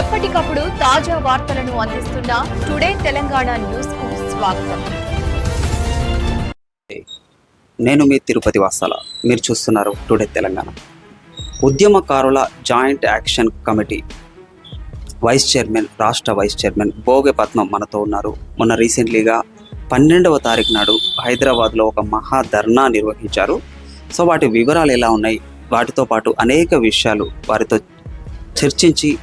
ఎప్పటికప్పుడు తాజా వార్తలను అందిస్తున్న టుడే తెలంగాణ న్యూస్కు స్వాగతం. నేను మీ తిరుపతి వాసాల. మీరు చూస్తున్నారు టుడే తెలంగాణ. ఉద్యమకారుల joint action committee vice chairman రాష్ట్ర వైస్ చైర్మన్ భోగె పద్మం మనతో ఉన్నారు. మొన్న రీసెంట్లీగా పన్నెండవ తారీఖు నాడు హైదరాబాద్లో ఒక మహా ధర్నా నిర్వహించారు. సో వాటి వివరాలు ఎలా ఉన్నాయి? వాటితో పాటు అనేక విషయాలు వారితో చర్చించి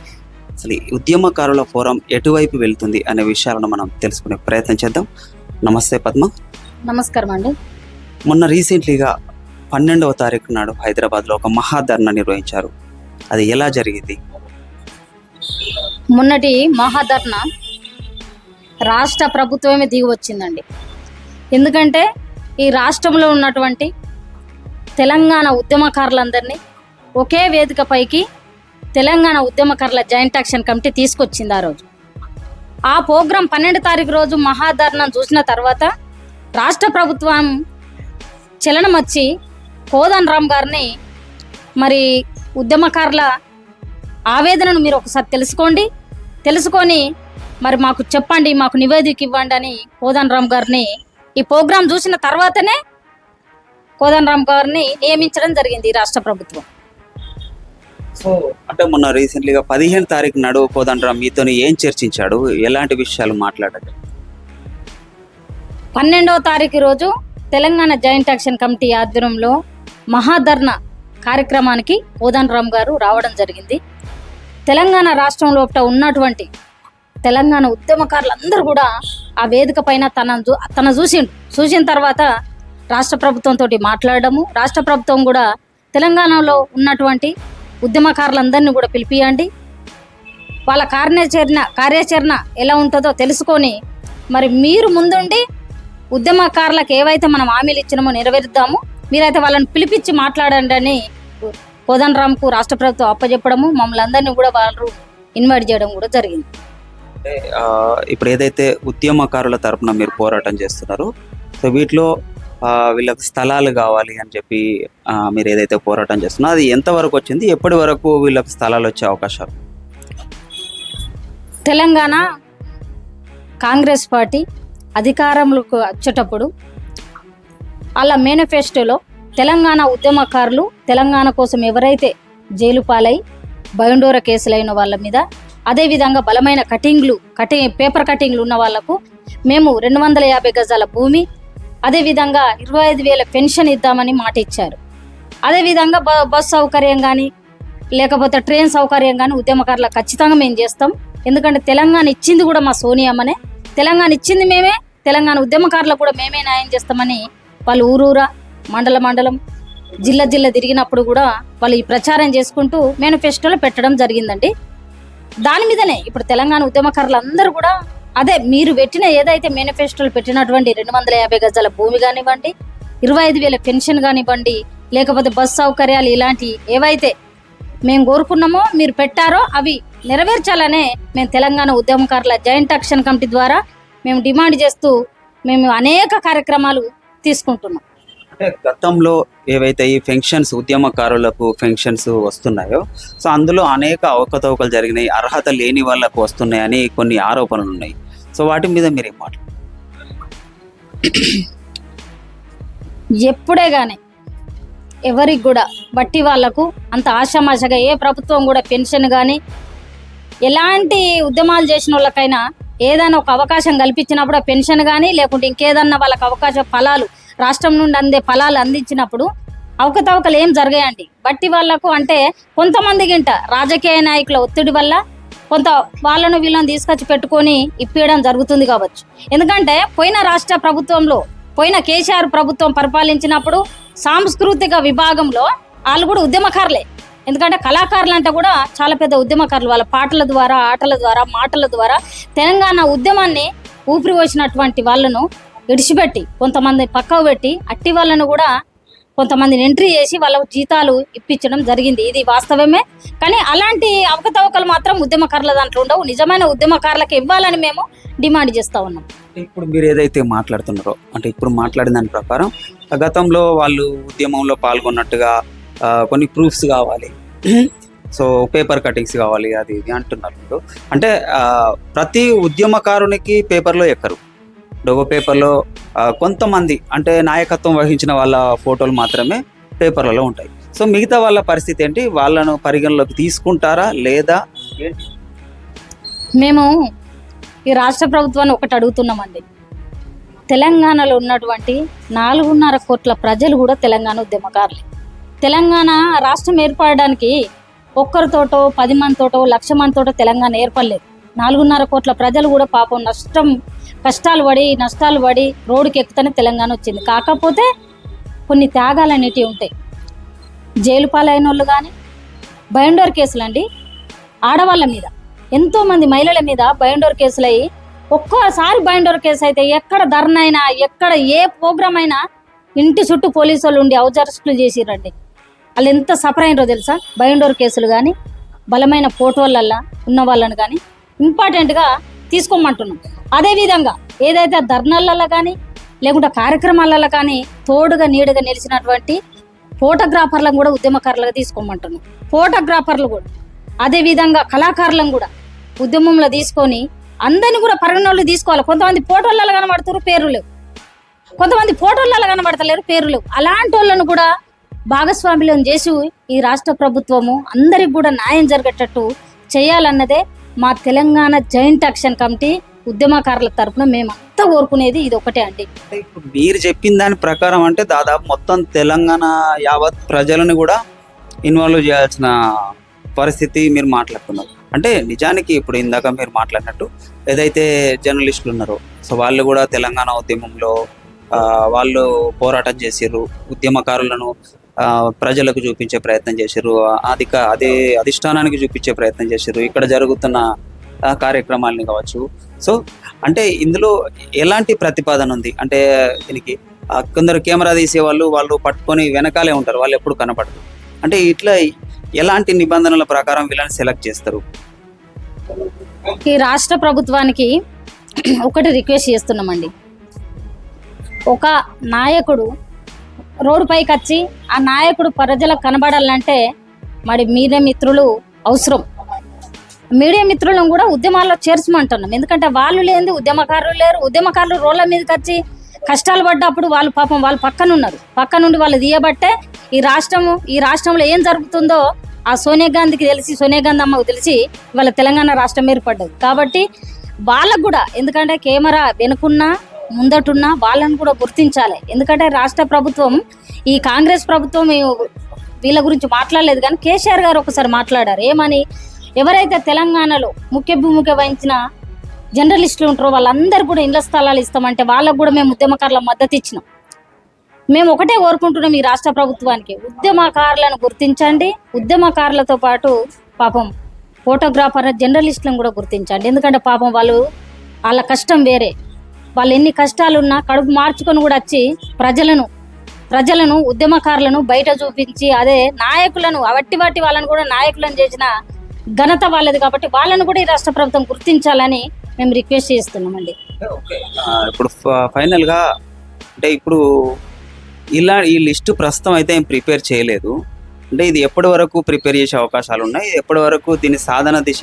అసలు ఈ ఉద్యమకారుల ఫోరం ఎటువైపు వెళ్తుంది అనే విషయాలను మనం తెలుసుకునే ప్రయత్నం చేద్దాం. నమస్తే పద్మ. నమస్కారం అండి. మొన్న రీసెంట్లీగా పన్నెండవ తారీఖు నాడు హైదరాబాద్లో ఒక మహాధర్నా నిర్వహించారు. అది ఎలా జరిగింది? మొన్నటి మహాధర్ణ రాష్ట్ర ప్రభుత్వమే దిగి వచ్చిందండి. ఎందుకంటే ఈ రాష్ట్రంలో ఉన్నటువంటి తెలంగాణ ఉద్యమకారులందరినీ ఒకే వేదిక పైకి తెలంగాణ ఉద్యమకారుల జాయింట్ యాక్షన్ కమిటీ తీసుకొచ్చింది ఆ రోజు. ఆ ప్రోగ్రాం పన్నెండు తారీఖు రోజు మహాధర్నం చూసిన తర్వాత రాష్ట్ర ప్రభుత్వం చలనం వచ్చి కోదన్ రామ్ గారిని మరి ఉద్యమకారుల ఆవేదనను మీరు ఒకసారి తెలుసుకోండి. తెలుసుకొని మరి మాకు చెప్పండి మాకు నివేదిక ఇవ్వండి అని కోదన్ రామ్ గారిని ఈ ప్రోగ్రాం చూసిన తర్వాతనే కోదన్ రామ్ గారిని నియమించడం జరిగింది ఈ రాష్ట్ర ప్రభుత్వం. సో అంటే మొన్న రీసెంట్లీగా పదిహేను తారీఖు నాడు మీతో ఏం చర్చించాడు? ఎలాంటి విషయాలు మాట్లాడారు పన్నెండవ తారీఖు రోజు తెలంగాణ జాయింట్ యాక్షన్ కమిటీ ఆధ్వర్యంలో మహాధర్ణ కార్యక్రమానికి కోదండరామ్ రామ్ గారు రావడం జరిగింది. తెలంగాణ రాష్ట్రం లోపల ఉన్నటువంటి తెలంగాణ ఉద్యమకారులందరూ కూడా ఆ వేదిక పైన తన చూ- తన చూసిండు. చూసిన తర్వాత రాష్ట్ర ప్రభుత్వంతో మాట్లాడడము రాష్ట్ర ప్రభుత్వం కూడా తెలంగాణలో ఉన్నటువంటి ఉద్యమకారులందరినీ కూడా పిలిపియండి. వాళ్ళ కార్యాచరణ కార్యాచరణ ఎలా ఉంటుందో తెలుసుకొని మరి మీరు ముందుండి ఉద్యమకారులకు ఏవైతే మనం హామీలు ఇచ్చినామో నెరవేరుద్దాము. మీరైతే వాళ్ళని పిలిపించి మాట్లాడండి అని కోదన్ రామ్కు రాష్ట్ర ప్రభుత్వం అప్పచెప్పడము మమ్మల్ని అందరినీ కూడా వాళ్ళు ఇన్వైట్ చేయడం కూడా జరిగింది. ఇప్పుడు ఏదైతే ఉద్యమకారుల తరపున మీరు పోరాటం చేస్తున్నారో సో వీటిలో వీళ్ళకి స్థలాలు కావాలి అని చెప్పి మీరు ఏదైతే పోరాటం చేస్తున్నారో అది ఎంతవరకు వచ్చింది? ఎప్పటి వరకు వీళ్ళకి స్థలాలు వచ్చే అవకాశాలు? తెలంగాణ కాంగ్రెస్ పార్టీ అధికారంలోకి వచ్చేటప్పుడు అలా మేనిఫెస్టోలో తెలంగాణ ఉద్యమకారులు తెలంగాణ కోసం ఎవరైతే జైలు పాలై బయోండోర కేసులైన వాళ్ళ మీద అదేవిధంగా బలమైన కటింగ్లు కటింగ్ పేపర్ కటింగ్లు ఉన్న వాళ్ళకు మేము రెండు వందల యాభై గజాల భూమి అదేవిధంగా ఇరవై ఐదు వేల పెన్షన్ ఇద్దామని మాట ఇచ్చారు. అదేవిధంగా బ బస్ సౌకర్యం కానీ లేకపోతే ట్రైన్ సౌకర్యం కానీ ఉద్యమకారులకు ఖచ్చితంగా మేము చేస్తాం. ఎందుకంటే తెలంగాణ ఇచ్చింది కూడా మా సోనియమ్మనే తెలంగాణ ఇచ్చింది మేమే తెలంగాణ ఉద్యమకారులకు కూడా మేమే న్యాయం చేస్తామని వాళ్ళు ఊరూరా మండల మండలం జిల్లా జిల్లా తిరిగినప్పుడు కూడా వాళ్ళు ఈ ప్రచారం చేసుకుంటూ మేనిఫెస్టోలో పెట్టడం జరిగిందండి. దాని మీదనే ఇప్పుడు తెలంగాణ ఉద్యమకారులు అందరూ కూడా అదే మీరు పెట్టిన ఏదైతే మేనిఫెస్టోలు పెట్టినటువంటి రెండు వందల యాభై గజాల భూమి కానివ్వండి ఇరవై ఐదు వేల పెన్షన్ కానివ్వండి లేకపోతే బస్ సౌకర్యాలు ఇలాంటి ఏవైతే మేము కోరుకున్నామో మీరు పెట్టారో అవి నెరవేర్చాలనే మేము తెలంగాణ ఉద్యమకారుల జాయింట్ యాక్షన్ కమిటీ ద్వారా మేము డిమాండ్ చేస్తూ మేము అనేక కార్యక్రమాలు తీసుకుంటున్నాం. అంటే గతంలో ఏవైతే ఈ ఫెన్షన్స్ ఉద్యమకారులకు ఫెన్షన్స్ వస్తున్నాయో సో అందులో అనేక అవకతవకలు జరిగినాయి అర్హత లేని వాళ్ళకు వస్తున్నాయని కొన్ని ఆరోపణలు ఉన్నాయి. సో వాటి మీద మీరు ఏం మాట్లాడారు ఎప్పుడే కానీ ఎవరికి కూడా బట్టి వాళ్ళకు అంత ఆశామాషగా ఏ ప్రభుత్వం కూడా పెన్షన్ కానీ ఎలాంటి ఉద్యమాలు చేసిన వాళ్ళకైనా ఏదైనా ఒక అవకాశం కల్పించినప్పుడు పెన్షన్ కానీ లేకుంటే ఇంకేదన్నా వాళ్ళకి అవకాశ ఫలాలు రాష్ట్రం నుండి అందే ఫలాలు అందించినప్పుడు అవకతవకలు ఏం జరిగాయండి? బట్టి వాళ్ళకు అంటే కొంతమంది గింట రాజకీయ నాయకుల ఒత్తిడి వల్ల కొంత వాళ్ళను వీళ్ళని తీసుకొచ్చి పెట్టుకొని ఇప్పించడం జరుగుతుంది కావచ్చు. ఎందుకంటే పోయిన రాష్ట్ర ప్రభుత్వంలో పోయిన కేసీఆర్ ప్రభుత్వం పరిపాలించినప్పుడు సాంస్కృతిక విభాగంలో వాళ్ళు కూడా ఉద్యమకారులే. ఎందుకంటే కళాకారులు అంటే కూడా చాలా పెద్ద ఉద్యమకారులు. వాళ్ళ పాటల ద్వారా ఆటల ద్వారా మాటల ద్వారా తెలంగాణ ఉద్యమాన్ని ఊపిరి పోసినటువంటి వాళ్ళను విడిచిపెట్టి కొంతమంది పక్కకు పెట్టి అట్టి వాళ్ళను కూడా కొంతమందిని ఎంట్రీ చేసి వాళ్ళ జీతాలు ఇప్పించడం జరిగింది. ఇది వాస్తవమే. కానీ అలాంటి అవకతవకలు మాత్రం ఉద్యమకారుల దాంట్లో ఉండవు. నిజమైన ఉద్యమకారులకు ఇవ్వాలని మేము డిమాండ్ చేస్తా ఉన్నాం. ఇప్పుడు మీరు ఏదైతే మాట్లాడుతున్నారో అంటే ఇప్పుడు మాట్లాడిన దాని ప్రకారం గతంలో వాళ్ళు ఉద్యమంలో పాల్గొన్నట్టుగా కొన్ని ప్రూఫ్స్ కావాలి. సో పేపర్ కటింగ్స్ కావాలి అది ఇది అంటున్నారు అంటే ప్రతి ఉద్యమకారునికి పేపర్లో ఎక్కరు. డొగో పేపర్లో కొంతమంది అంటే నాయకత్వం వహించిన వాళ్ళ ఫోటోలు మాత్రమే పేపర్లలో ఉంటాయి. సో మిగతా వాళ్ళ పరిస్థితి ఏంటి? వాళ్ళను పరిగణలోకి తీసుకుంటారా లేదా? మేము ఈ రాష్ట్ర ప్రభుత్వాన్ని ఒకటి అడుగుతున్నామండి. తెలంగాణలో ఉన్నటువంటి నాలుగున్నర కోట్ల ప్రజలు కూడా తెలంగాణ ఉద్యమకారులే. తెలంగాణ రాష్ట్రం ఏర్పడడానికి ఒక్కరితోటో పది మందితోటో లక్ష మందితోటో తెలంగాణ ఏర్పడలేదు. నాలుగున్నర కోట్ల ప్రజలు కూడా పాపం నష్టం కష్టాలు పడి నష్టాలు పడి రోడ్డుకి ఎక్కుతనే తెలంగాణ వచ్చింది. కాకపోతే కొన్ని త్యాగాలు అనేటివి ఉంటాయి. జైలు పాలైన వాళ్ళు కానీ బయండోర్ కేసులు అండి. ఆడవాళ్ళ మీద ఎంతోమంది మహిళల మీద బయండోర్ కేసులు అయ్యి ఒక్కోసారి బయండోర్ కేసు అయితే ఎక్కడ ధర్నా అయినా ఎక్కడ ఏ ప్రోగ్రామ్ అయినా ఇంటి చుట్టూ పోలీసు వాళ్ళు ఉండి హౌస్ చేసిరండి వాళ్ళు ఎంత సఫర్ అయినరో తెలుసా? బయండోర్ కేసులు కానీ బలమైన ఫోటోలల్లా ఉన్న వాళ్ళని కానీ ఇంపార్టెంట్గా తీసుకోమంటున్నాం. అదేవిధంగా ఏదైతే ధర్నాలలో కానీ లేకుంటే కార్యక్రమాలలో కానీ తోడుగా నీడుగా నిలిచినటువంటి ఫోటోగ్రాఫర్లను కూడా ఉద్యమకారులుగా తీసుకోమంటున్నాం. ఫోటోగ్రాఫర్లు కూడా. అదేవిధంగా కళాకారులను కూడా ఉద్యమంలో తీసుకొని అందరిని కూడా పరిగణనలు తీసుకోవాలి. కొంతమంది ఫోటోలలో కనబడుతున్నారు పేర్లు లేవు. కొంతమంది ఫోటోలలో కనబడతలేరు పేర్లు లేవు. అలాంటి వాళ్ళను కూడా భాగస్వామ్యం చేసి ఈ రాష్ట్ర ప్రభుత్వము అందరికి కూడా న్యాయం జరిగేటట్టు చేయాలన్నదే మా తెలంగాణ జాయింట్ యాక్షన్ కమిటీ ఉద్యమకారుల తరపున మేమంతా కోరుకునేది ఇది ఒకటే అండి. అంటే ఇప్పుడు మీరు చెప్పిన దాని ప్రకారం అంటే దాదాపు మొత్తం తెలంగాణ యావత్ ప్రజలను కూడా ఇన్వాల్వ్ చేయాల్సిన పరిస్థితి మీరు మాట్లాడుతున్నారు. అంటే నిజానికి ఇప్పుడు ఇందాక మీరు మాట్లాడినట్టు ఏదైతే జర్నలిస్టులు ఉన్నారో సో వాళ్ళు కూడా తెలంగాణ ఉద్యమంలో వాళ్ళు పోరాటం చేసిర్రు ఉద్యమకారులను ప్రజలకు చూపించే ప్రయత్నం చేశారు అధిక అదే అధిష్టానానికి చూపించే ప్రయత్నం చేశారు ఇక్కడ జరుగుతున్న కార్యక్రమాలని కావచ్చు. సో అంటే ఇందులో ఎలాంటి ప్రతిపాదన ఉంది? అంటే దీనికి కొందరు కెమెరా తీసే వాళ్ళు వాళ్ళు పట్టుకొని వెనకాలే ఉంటారు. వాళ్ళు ఎప్పుడు కనపడరు. అంటే ఇట్లా ఎలాంటి నిబంధనల ప్రకారం వీళ్ళని సెలెక్ట్ చేస్తారు? ఈ రాష్ట్ర ప్రభుత్వానికి ఒకటి రిక్వెస్ట్ చేస్తున్నామండి. ఒక నాయకుడు రోడ్డుపైకి వచ్చి ఆ నాయకుడు ప్రజలకు కనబడాలంటే మరి మీడియా మిత్రులు అవసరం. మీడియా మిత్రులను కూడా ఉద్యమాల్లో చేర్చమంటున్నాం. ఎందుకంటే వాళ్ళు లేనిది ఉద్యమకారులు లేరు. ఉద్యమకారులు రోడ్ల మీదకి వచ్చి కష్టాలు పడ్డప్పుడు వాళ్ళు పాపం వాళ్ళు పక్కన ఉన్నారు పక్క నుండి వాళ్ళు తీయబట్టే ఈ రాష్ట్రము ఈ రాష్ట్రంలో ఏం జరుగుతుందో ఆ సోనియా గాంధీకి తెలిసి సోనియా గాంధీ అమ్మకు తెలిసి వాళ్ళ తెలంగాణ రాష్ట్రం ఏర్పడ్డది కాబట్టి వాళ్ళకు కూడా ఎందుకంటే కెమెరా వెనుకున్నా ముందటున్నా వాళ్ళని కూడా గుర్తించాలి. ఎందుకంటే రాష్ట్ర ప్రభుత్వం ఈ కాంగ్రెస్ ప్రభుత్వం వీళ్ళ గురించి మాట్లాడలేదు కానీ కేసీఆర్ గారు ఒకసారి మాట్లాడారు. ఏమని? ఎవరైతే తెలంగాణలో ముఖ్య భూమిక వహించిన జర్నలిస్టులు ఉంటారో వాళ్ళందరూ కూడా ఇండ్ల స్థలాలు ఇస్తామంటే వాళ్ళకు కూడా మేము ఉద్యమకారుల మద్దతు ఇచ్చినాం. మేము ఒకటే కోరుకుంటున్నాం ఈ రాష్ట్ర ప్రభుత్వానికి. ఉద్యమకారులను గుర్తించండి. ఉద్యమకారులతో పాటు పాపం ఫోటోగ్రాఫర్ జర్నలిస్టులను కూడా గుర్తించండి. ఎందుకంటే పాపం వాళ్ళు వాళ్ళ కష్టం వేరే. వాళ్ళు ఎన్ని కష్టాలున్నా కడుపు మార్చుకొని కూడా వచ్చి ప్రజలను ప్రజలను ఉద్యమకారులను బయట చూపించి అదే నాయకులను అవట్టి వాటి వాళ్ళని కూడా నాయకులను చేసిన ఘనత వాళ్ళది కాబట్టి వాళ్ళని కూడా ఈ రాష్ట్ర ప్రభుత్వం గుర్తించాలని మేము రిక్వెస్ట్ చేస్తున్నామండి. ఇప్పుడు ఫ- final గా అంటే ఇప్పుడు ఇలా ఈ లిస్ట్ ప్రస్తుతం అయితే ఏం ప్రిపేర్ చేయలేదు. అంటే ఇది ఎప్పటి వరకు ప్రిపేర్ చేసే అవకాశాలు ఉన్నాయి? ఎప్పటి వరకు దీని సాధన దిశ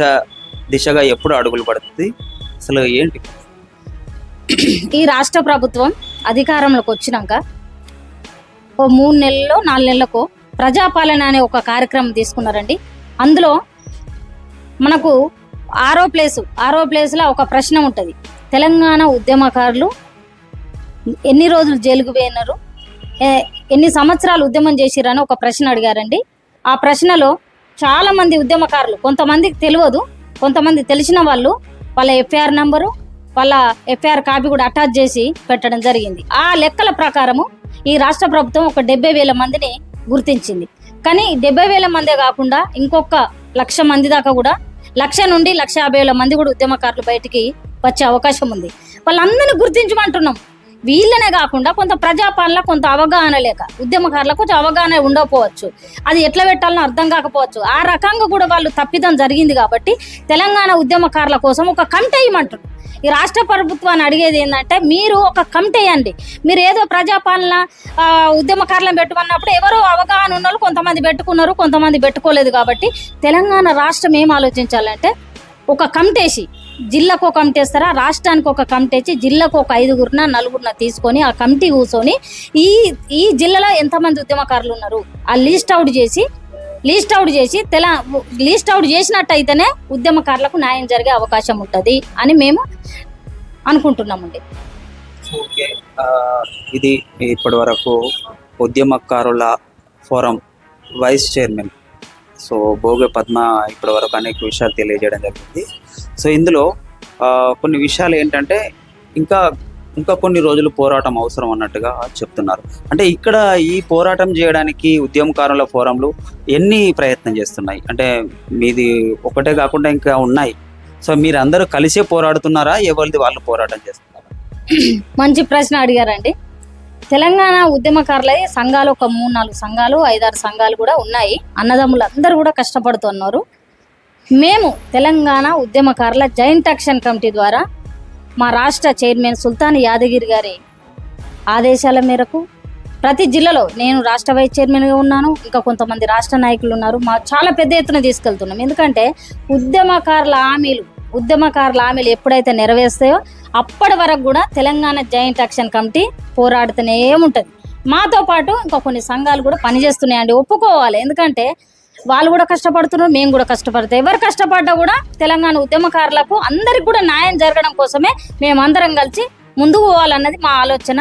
దిశగా ఎప్పుడు అడుగులు పడుతుంది? అసలు ఏంటి? ఈ రాష్ట్ర ప్రభుత్వం అధికారంలోకి వచ్చినాక ఓ మూడు నెలల్లో నాలుగు నెలలకు ప్రజాపాలన అనే ఒక కార్యక్రమం తీసుకున్నారండి. అందులో మనకు ఆరో ప్లేసు ఆరో ప్లేస్లో ఒక ప్రశ్న ఉంటుంది. తెలంగాణ ఉద్యమకారులు ఎన్ని రోజులు జైలుకు పోయినారు? ఎన్ని సంవత్సరాలు ఉద్యమం చేసిరని ఒక ప్రశ్న అడిగారండి. ఆ ప్రశ్నలో చాలామంది ఉద్యమకారులు కొంతమందికి తెలియదు కొంతమంది తెలిసిన వాళ్ళు వాళ్ళ ఎఫ్ఐఆర్ నంబరు వాళ్ళ ఎఫ్ఐఆర్ కాపీ కూడా అటాచ్ చేసి పెట్టడం జరిగింది. ఆ లెక్కల ప్రకారము ఈ రాష్ట్ర ప్రభుత్వం ఒక డెబ్బై వేల మందిని గుర్తించింది. కానీ డెబ్బై వేల మందే కాకుండా ఇంకొక లక్ష మంది దాకా కూడా లక్ష నుండి లక్ష యాభై వేల మంది కూడా ఉద్యమకారులు బయటికి వచ్చే అవకాశం ఉంది. వాళ్ళందరినీ గుర్తించమంటున్నాం. వీళ్ళనే కాకుండా కొంత ప్రజాపాలన కొంత అవగాహన లేక ఉద్యమకారులకు కొంచెం అవగాహన ఉండకపోవచ్చు. అది ఎట్లా పెట్టాలనో అర్థం కాకపోవచ్చు. ఆ రకంగా కూడా వాళ్ళు తప్పిదం జరిగింది కాబట్టి తెలంగాణ ఉద్యమకారుల కోసం ఒక కమిటీ వేయమంటారు ఈ రాష్ట్ర ప్రభుత్వాన్ని అడిగేది ఏంటంటే మీరు ఒక కమిటీ అండి. మీరు ఏదో ప్రజాపాలన ఉద్యమకారులను పెట్టుకున్నప్పుడు ఎవరో అవగాహన ఉన్న కొంతమంది పెట్టుకున్నారు కొంతమంది పెట్టుకోలేదు కాబట్టి తెలంగాణ రాష్ట్రం ఏం ఆలోచించాలంటే ఒక కమిటేసి జిల్లాకు ఒక కమిటీ వేస్తారా రాష్ట్రానికి ఒక కమిటీ జిల్లాకు ఒక ఐదుగురిన నలుగురిన తీసుకొని ఆ కమిటీ కూర్చొని ఈ ఈ జిల్లాలో ఎంతమంది ఉద్యమకారులు ఉన్నారు? ఆ లీస్ట్ అవుట్ చేసి లీస్ట్ అవుట్ చేసి తెల లీస్ట్ అవుట్ చేసినట్టయితేనే ఉద్యమకారులకు న్యాయం జరిగే అవకాశం ఉంటుంది అని మేము అనుకుంటున్నామండి. ఇది ఇప్పటి వరకు ఉద్యమకారుల ఫోరం వైస్ చైర్మన్ సో భోగ పద్మ ఇప్పటి వరకు అనేక విషయాలు తెలియజేయడం జరిగింది. సో ఇందులో కొన్ని విషయాలు ఏంటంటే ఇంకా ఇంకా కొన్ని రోజులు పోరాటం అవసరం అన్నట్టుగా చెప్తున్నారు. అంటే ఇక్కడ ఈ పోరాటం చేయడానికి ఉద్యమకారుల ఫోరంలు ఎన్ని ప్రయత్నం చేస్తున్నాయి? అంటే మీది ఒకటే కాకుండా ఇంకా ఉన్నాయి. సో మీరు అందరూ కలిసే పోరాడుతున్నారా? ఎవరిది వాళ్ళు పోరాటం చేస్తున్నారా? మంచి ప్రశ్న అడిగారండి. తెలంగాణ ఉద్యమకారుల సంఘాలు ఒక మూడు నాలుగు సంఘాలు ఐదారు సంఘాలు కూడా ఉన్నాయి. అన్నదమ్ములు అందరూ కూడా కష్టపడుతున్నారు. మేము తెలంగాణ ఉద్యమకారుల జాయింట్ యాక్షన్ కమిటీ ద్వారా మా రాష్ట్ర చైర్మన్ సుల్తాన్ యాదగిరి గారి ఆదేశాల మేరకు ప్రతి జిల్లాలో నేను రాష్ట్ర వైస్ చైర్మన్గా ఉన్నాను. ఇంకా కొంతమంది రాష్ట్ర నాయకులు ఉన్నారు. మా చాలా పెద్ద ఎత్తున తీసుకెళ్తున్నాం. ఎందుకంటే ఉద్యమకారుల హామీలు ఉద్యమకారుల హామీలు ఎప్పుడైతే నెరవేరుస్తాయో అప్పటి వరకు కూడా తెలంగాణ జాయింట్ యాక్షన్ కమిటీ పోరాడుతూనే ఉంటుంది. మాతో పాటు ఇంకా కొన్ని సంఘాలు కూడా పనిచేస్తున్నాయండి. ఒప్పుకోవాలి. ఎందుకంటే వాళ్ళు కూడా కష్టపడుతున్నారు మేము కూడా కష్టపడతాం ఎవరు కష్టపడ్డా కూడా తెలంగాణ ఉద్యమకారులకు అందరికి కూడా న్యాయం జరగడం కోసమే మేమందరం కలిసి ముందుకు పోవాలన్నది మా ఆలోచన.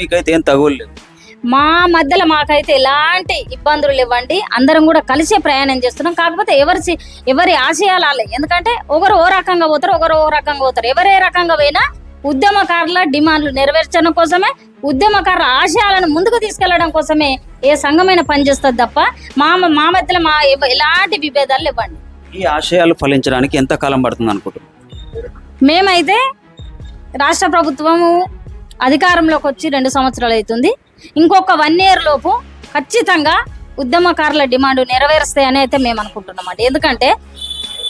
మీకైతే ఏం తగులేదు మా మధ్యలో మాకైతే ఎలాంటి ఇబ్బందులు లేవండి. అందరం కూడా కలిసే ప్రయాణం చేస్తున్నాం. కాకపోతే ఎవరి ఎవరి ఆశయాలు ఎందుకంటే ఒకరు ఓ రకంగా పోతారు ఒకరు ఓ రకంగా పోతారు. ఎవరే రకంగా పోయినా ఉద్యమకారుల డిమాండ్లు నెరవేర్చడం కోసమే ఉద్యమకారుల ఆశయాలను ముందుకు తీసుకెళ్ళడం కోసమే ఏ సంఘమైన పనిచేస్తుంది తప్ప మా మా మధ్యలో మా ఎలాంటి విభేదాలు ఇవ్వండి ఈ ఆశయాలు ఫలించడానికి ఎంత కాలం పడుతుంది అనుకుంటున్నాను మేమైతే రాష్ట్ర ప్రభుత్వము అధికారంలోకి వచ్చి రెండు సంవత్సరాలు అవుతుంది. ఇంకొక వన్ ఇయర్ లోపు ఖచ్చితంగా ఉద్యమకారుల డిమాండ్ నెరవేరుస్తాయని అయితే మేము అనుకుంటున్నామండి ఎందుకంటే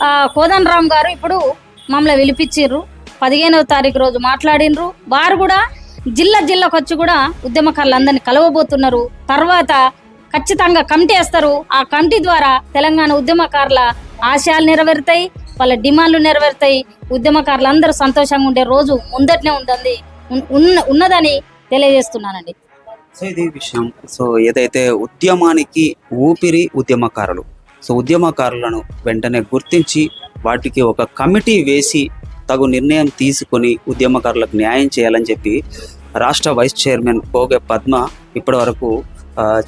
ఆ, కోదన్ రామ్ గారు ఇప్పుడు మమ్మల్ని పిలిపించిర్రు. పదిహేనవ తారీఖు రోజు మాట్లాడినరు. వారు కూడా జిల్లా జిల్లాకు వచ్చి కూడా ఉద్యమకారులందరినీ కలవబోతున్నారు. తర్వాత ఖచ్చితంగా కమిటీ వేస్తారు. ఆ కమిటీ ద్వారా తెలంగాణ ఉద్యమకారుల ఆశయాలు నెరవేరుతాయి వాళ్ళ డిమాండ్లు నెరవేరుతాయి. ఉద్యమకారులు అందరూ సంతోషంగా ఉండే రోజు ముందటనే ఉందని ఉన్న- ఉన్నదని తెలియజేస్తున్నానండి. సో ఇది విషయం. సో ఏదైతే ఉద్యమానికి ఊపిరి ఉద్యమకారులు సో ఉద్యమకారులను వెంటనే గుర్తించి వాటికి ఒక కమిటీ వేసి తగు నిర్ణయం తీసుకొని ఉద్యమకారులకు న్యాయం చేయాలని చెప్పి రాష్ట్ర వైస్ చైర్మన్ భోగె పద్మ ఇప్పటివరకు వరకు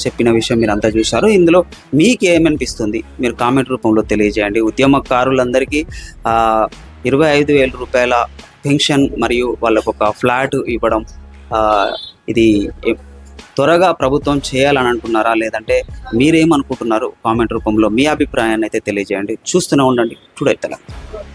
చెప్పిన విషయం మీరు అంతా చూశారు. ఇందులో మీకు ఏమనిపిస్తుంది మీరు కామెంట్ రూపంలో తెలియజేయండి. ఉద్యమకారులందరికీ ఇరవై ఐదు వేల రూపాయల పెన్షన్ మరియు వాళ్ళకు ఒక ఫ్లాట్ ఇవ్వడం ఇది త్వరగా ప్రభుత్వం చేయాలని అంటున్నారా లేదంటే మీరేమనుకుంటున్నారు? కామెంట్ రూపంలో మీ అభిప్రాయాన్ని అయితే తెలియజేయండి. చూస్తూనే ఉండండి. టుడే తెలంగాణ